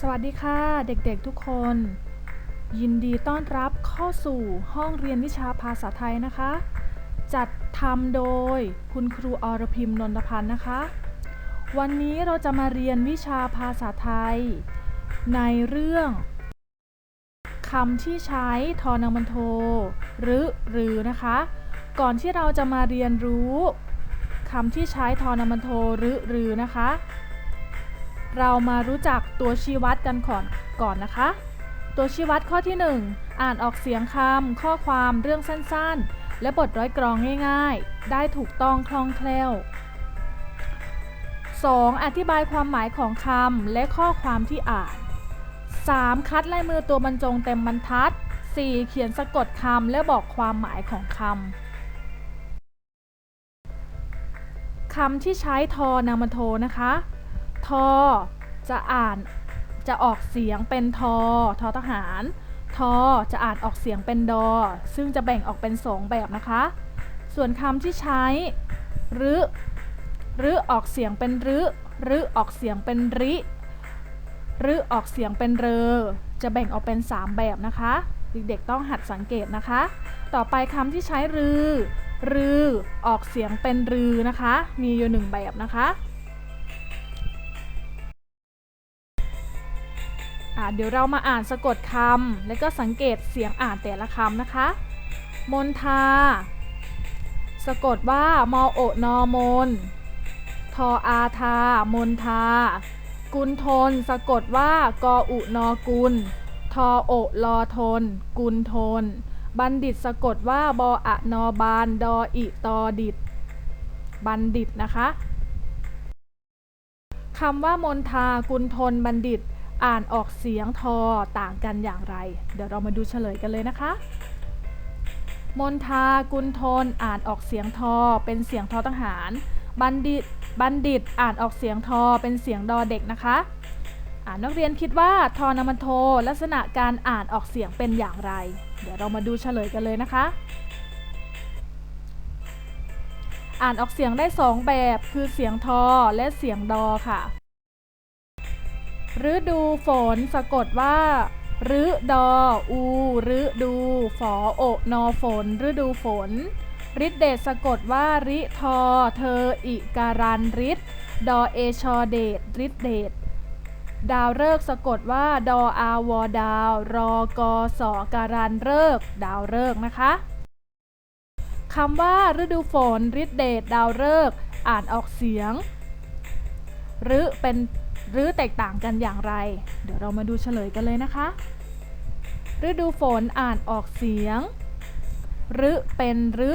สวัสดีค่ะ เด็กๆทุกคน ยินดีต้อนรับเข้าสู่ห้องเรียนวิชาภาษาไทยนะคะ จัดทำโดยคุณครูอรพิมนนทพันธ์นะคะ วันนี้เราจะมาเรียนวิชาภาษาไทย ในเรื่องคำที่ใช้ทอนังมันโท หรือหรือนะคะ ก่อนที่เราจะมาเรียนรู้คำที่ใช้ทอนังมันโทหรือหรือนะคะ เรามารู้จักตัวชี้วัดกันก่อนก่อนนะคะ ตัวชี้วัดข้อที่ 1 อ่านออกเสียงคำข้อความเรื่องสั้นๆ และบทร้อยกรองง่ายๆ ได้ถูกต้องคล่องแคล่ว 2. อธิบายความหมายของคำและข้อความที่อ่าน 3. คัดลายมือตัวบรรจงเต็มบรรทัด 4. เขียนสะกดคำและบอกความหมายของคำ คำที่ใช้ทอนามโทนะคะ ทอจะอ่านจะออกเสียงเป็นทอทอทหารทอจะอ่านออกเสียงเป็นดอ ซึ่งจะแบ่งออกเป็นสองแบบนะคะ ส่วนคำที่ใช้รึรึออกเสียงเป็นรึรึออกเสียงเป็นริรึออกเสียงเป็นเรอ จะแบ่งออกเป็น 3 แบบนะคะเด็กๆต้องหัดสังเกตนะคะ ต่อไปคำที่ใช้รือรือออกเสียงเป็นรือนะคะ มีอยู่หนึ่งแบบนะคะ เดี๋ยวเรามาอ่านสะกดคำและก็สังเกตเสียงอ่านแต่ละคำนะคะ มนทา สะกดว่ามอโอนอมน ทออาทา มนทา กุลทน สะกดว่ากออุนอกุล ทอโอลอทน กุลทน บัณฑิตสะกดว่าบออะนอบาน ดออิตอดิต บัณฑิตนะคะคำว่ามนทา กุลทน บัณฑิต อ่านออกเสียงทอต่างกันอย่างไร เดี๋ยวเรามาดูเฉลยกันเลยนะคะ มนทากุลทนอ่านออกเสียงทอเป็นเสียงทอทหาร บัณฑิตบัณฑิตอ่านออกเสียงทอเป็นเสียงดอเด็กนะคะอ่านนักเรียนคิดว่าทอนามันโท ลักษณะการอ่านออกเสียงเป็นอย่างไร เดี๋ยวเรามาดูเฉลยกันเลยนะคะ อ่านออกเสียงได้สองแบบคือเสียงทอและเสียงดอค่ะ ฤดูฝนสะกดว่าฤดออูฤดูฝอโอนอฝนฤดูฝนฤทธเดชสะกดว่าริทอเธออิการันฤทธิ์ดอเอชอเดชฤทธเดชดาวฤกษ์สะกดว่าดออาวอดาว รอกอสอการันฤกษ์ดาวฤกษ์นะคะคำว่าฤดูฝนฤทธเดชดาวฤกษ์อ่านออกเสียงหรืเป็น หรือแตกต่างกันอย่างไร เดี๋ยวเรามาดูเฉลยกันเลยนะคะ ฤดูฝนอ่านออกเสียงฤเป็นฤ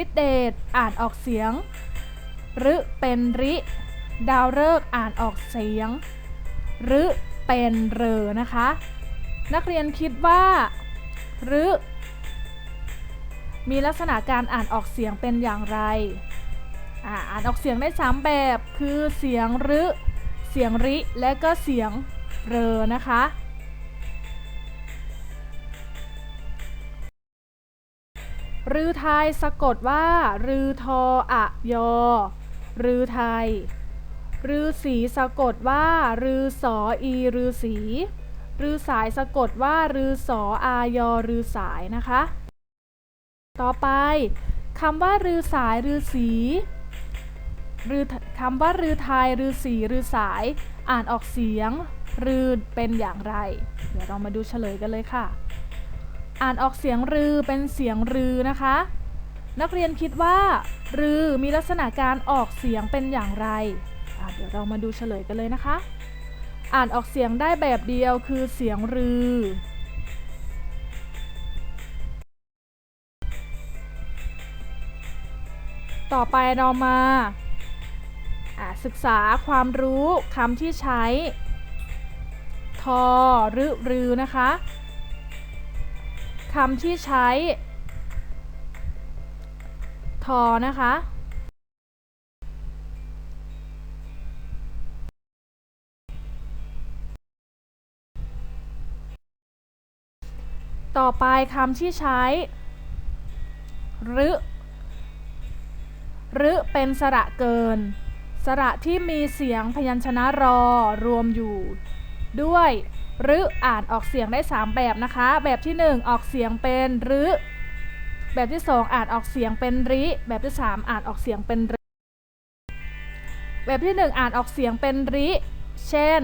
ฤทธิเดชอ่านออกเสียงฤเป็นริดาวฤกษ์อ่านออกเสียงฤเป็นเรอนะคะ นักเรียนคิดว่าฤมีลักษณะการอ่านออกเสียงเป็นอย่างไร อ่าอ่านออกเสียงได้สามแบบคือเสียงฤเสียงริ และก็เสียงเรอนะคะ รือไทยสะกดว่า รือทออะยอ รือไทย รือสีสะกดว่า รือสออีรือสี รือสายสะกดว่า รือสออายอรือสายนะคะ ต่อไปคำว่ารือสายรือสี รือคำว่ารือไทยรือสีรือสาย อ่านออกเสียง รือเป็นอย่างไร เดี๋ยวเรามาดูเฉลยกันเลยค่ะ อ่านออกเสียงรือเป็นเสียงรือนะคะ นักเรียนคิดว่า รือมีลักษณะการออกเสียงเป็นอย่างไร เดี๋ยวเรามาดูเฉลยกันเลยนะคะ อ่านออกเสียงได้แบบเดียวคือเสียงรือต่อไปเรามา ศึกษาความรู้คำที่ใช้ ทอหรือรือนะคะคำที่ใช้ ทอนะคะต่อไปคำที่ใช้รึรึเป็นสระเกิน สระที่มีเสียงพยัญชนะรอรวมอยู่ ด้วยหรึอ่านออกเสียงได้ 3 แบบนะคะ แบบที่ 1 ออกเสียงเป็นรึแบบที่ 2 อ่านออกเสียงเป็นริแบบที่ 3 อ่านออกเสียงเป็นริแบบที่ 1 อ่านออกเสียงเป็นริ เช่น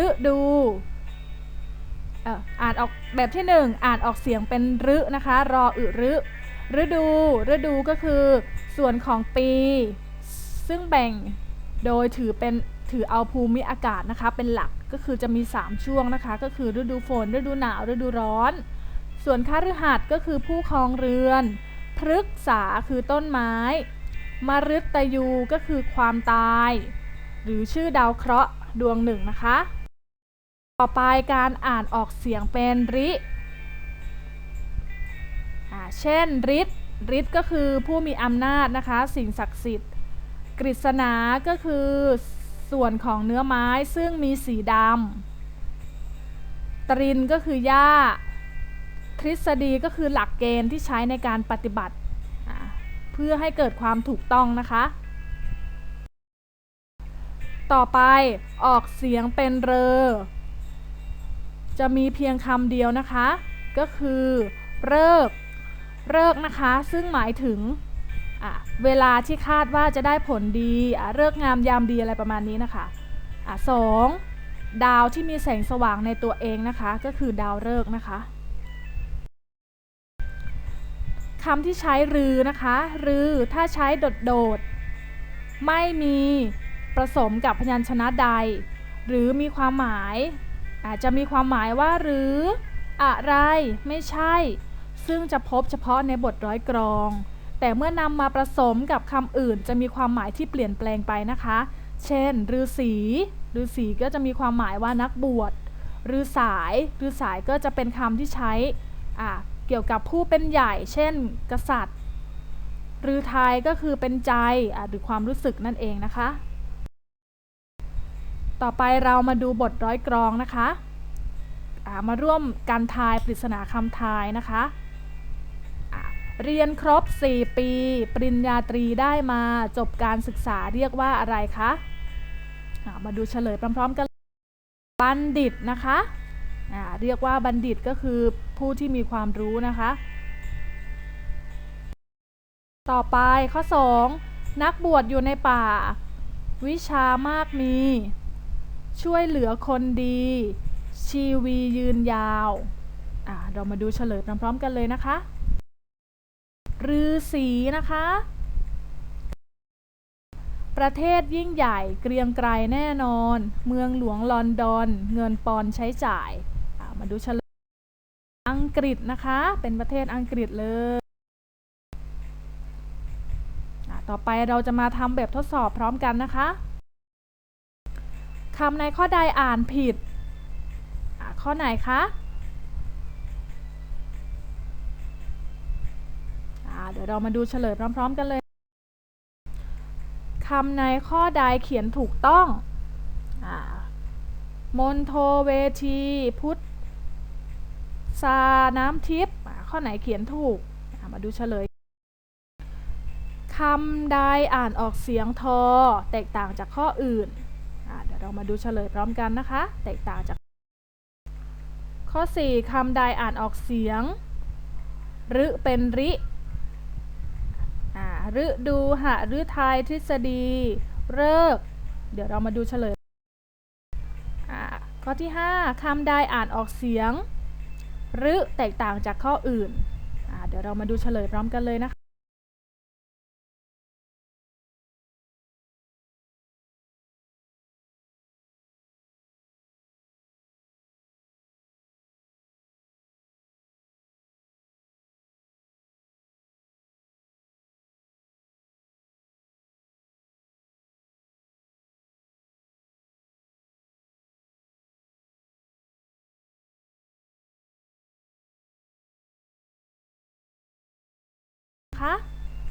ฤดูอ่ออ่านออกแบบที่ 1 อ่านออกเสียงเป็นรึนะคะ รออึรึฤดูฤดูก็คือส่วนของปี ซึ่งแบ่งโดยถือเป็นถือเอาภูมิอากาศนะคะ เป็นหลักก็คือจะมี 3 ช่วงนะคะ ก็คือฤดูฝน ฤดูหนาว ฤดูร้อน ส่วนคฤหัสถ์ก็คือผู้ครองเรือนพฤกษาคือต้นไม้มฤตยูก็คือความตาย หรือชื่อดาวเคราะห์ดวงหนึ่งนะคะ ต่อไปการอ่านออกเสียงเป็นริเช่นฤทธิ์ฤทธิ์ก็คือผู้มีอำนาจนะคะ สิ่งศักดิ์สิทธิ์ กฤษณาก็คือส่วนของเนื้อไม้ซึ่งมีสีดำตรินก็คือหญ้า ทฤษฎีก็คือหลักเกณฑ์ที่ใช้ในการปฏิบัติ เพื่อให้เกิดความถูกต้องนะคะ ต่อไปออกเสียงเป็นเรอ จะมีเพียงคำเดียวนะคะ ก็คือเลิกเลิกนะคะ ซึ่งหมายถึง เวลาที่คาดว่าจะได้ผลดีเลิกงามยามดีอะไรประมาณนี้นะคะอะสองดาวที่มีแสงสว่างในตัวเองนะคะ ก็คือดาวฤกษ์นะคะคำที่ใช้รือนะคะรือถ้าใช้โดดๆไม่มีผสมกับพยัญชนะใด หรือมีความหมาย อาจจะมีความหมายว่าหรืออะไรไม่ใช่ ซึ่งจะพบเฉพาะในบทร้อยกรอง แต่เมื่อนำมาผสมกับคำอื่นจะมีความหมายที่เปลี่ยนแปลงไปนะคะ เช่นฤาษีฤาษีก็จะมีความหมายว่านักบวชฤาสายฤาสายก็จะเป็นคำที่ใช้เกี่ยวกับผู้เป็นใหญ่ เช่น กษัตริย์ฤไทยก็คือเป็นใจหรือความรู้สึกนั่นเองนะคะ ต่อไปเรามาดูบทร้อยกรองนะคะามาร่วมการทายปริศนาคำทายนะคะ เรียนครบ 4 ปี ปริญญาตรีได้มาจบการศึกษาเรียกว่าอะไรคะมาดูเฉลยพร้อมๆกัน บัณฑิตนะคะเรียกว่าบัณฑิตก็คือผู้ที่มีความรู้นะคะ ต่อไปข้อ 2 นักบวชอยู่ในป่า วิชามากมี ช่วยเหลือคนดี ชีวียืนยาว เรามาดูเฉลยพร้อมๆกันเลยนะคะ ฤาษีนะคะ ประเทศยิ่งใหญ่เกรียงไกรแน่นอน เมืองหลวงลอนดอน เงินปอนใช้จ่ายมาดูเฉลยอังกฤษนะคะ เป็นประเทศอังกฤษเลย ต่อไปเราจะมาทำแบบทดสอบพร้อมกันนะคะคำในข้อใดอ่านผิด ข้อไหนคะ เดี๋ยวเรามาดูเฉลยพร้อม ๆ กันเลยคำในข้อใดเขียนถูกต้องอมนโทเวที พุทธสาน้ำทิพย์ข้อไหนเขียนถูก มาดูเฉลยคำใดอ่านออกเสียงทอ แตกต่างจากข้ออื่น เดี๋ยวเรามาดูเฉลยพร้อมกันนะคะ แตกต่างจาก ข้อ 4คำใดอ่านออกเสียงรึเป็นริ ฤดูหะฤทัยทฤษฎีเลิก เดี๋ยวเรามาดูเฉลยอ่าข้อที่ 5คำใดอ่านออกเสียงรึแตกต่างจากข้ออื่นอ่าเดี๋ยวเรามาดูเฉลยพร้อมกันเลยนะคะ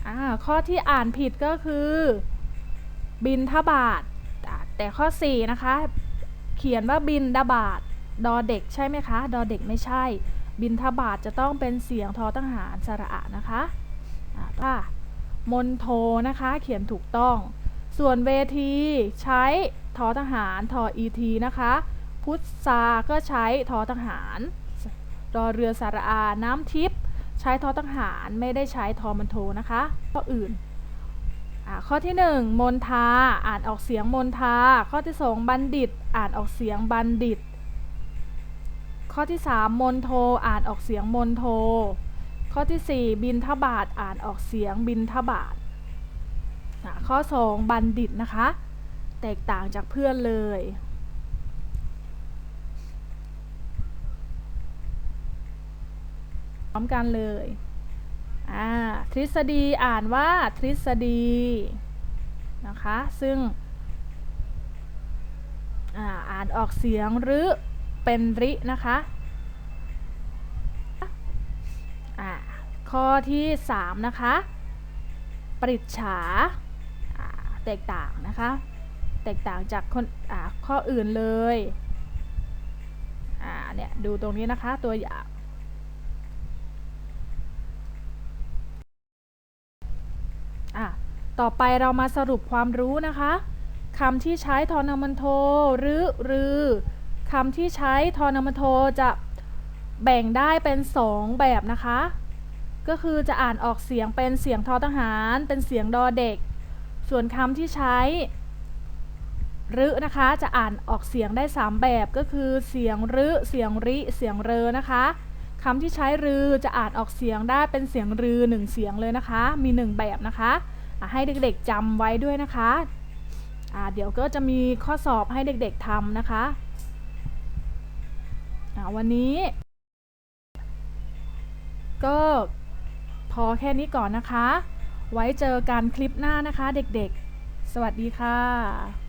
อ่าข้อที่อ่านผิดก็คือ บินทบาท แต่ข้อ 4 นะคะ เขียนว่าบินดาบาทดอเด็กใช่ไหมคะ ดอเด็กไม่ใช่ บินทบาทจะต้องเป็นเสียงทอตั้งหารสระอะนะคะอ่าถ้ามนโทนะคะ เขียนถูกต้อง ส่วนเวทีใช้ทอทหารทออีทีนะคะ พุทธาก็ใช้ทอทหารรอเรือสระอาน้ำทิพย์ ใช้ทอทหารไม่ได้ใช้ทอมันโทนะคะข้ออื่นข้อที่หนึ่งมนทาอ่านออกเสียงมนทา ข้อที่สองบัณฑิต อ่านออกเสียงบัณฑิต ข้อที่สามมนโท อ่านออกเสียงมนโท ข้อที่สี่บินทบาทอ่านออกเสียงบินทบาทข้อสองบัณฑิตนะคะ แตกต่างจากเพื่อนเลย พร้อ มกันเลยอ่าทฤษฎีอ่านว่าทฤษฎีนะคะ ซึ่งอ่าอ่านออกเสียงหรือเป็นรินะคะข้อที่ 3 นะคะ ปริฉาแตกต่างนะคะ แตกต่างจากคนข้ออื่นเลย อ่า เนี่ย ดูตรงนี้นะคะตัวอย่าง อะ ต่อไปเรามาสรุปความรู้นะคะคำที่ใช้ทอนามันโทหรือหรือคำที่ใช้ทอนามันโทจะแบ่งได้เป็น 2 แบบนะคะ ก็คือจะอ่านออกเสียงเป็นเสียงทอทหาร เป็นเสียงดอเด็ก ส่วนคำที่ใช้รือนะคะจะอ่านออกเสียงได้ 3 แบบก็คือเสียงรือเสียงริ เสียงเรอนะคะคำที่ใช้รือจะอ่านออกเสียงได้เป็นเสียงรือหนึ่งเสียงเลยนะคะ มี 1 แบบนะคะ ให้เด็กๆจำไว้ด้วยนะคะะเดี๋ยวก็จะมีข้อสอบให้เด็กๆทำนะคะะวันนี้ ก็พอแค่นี้ก่อนนะคะ ไว้เจอกันคลิปหน้านะคะเด็กๆ สวัสดีค่ะ